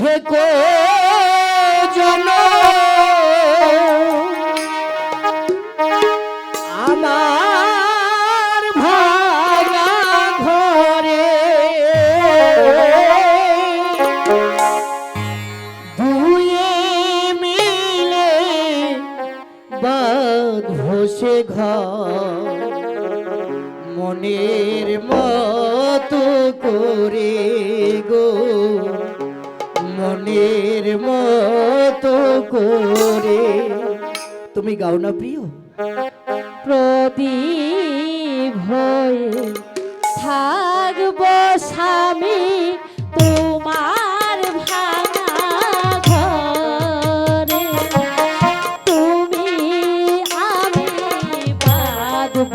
থেকো জন। আমার ভাঙা ঘরে দুয়ে মিলে বাঁধছে ঘর। মনের মতো করে গো। মনের মতো করে। তুমি গাও না প্রিয়? প্রদীপ হয়ে থাকব স্বামী, তোমার ভাঙা ঘরে তুমি আমি বাঁধব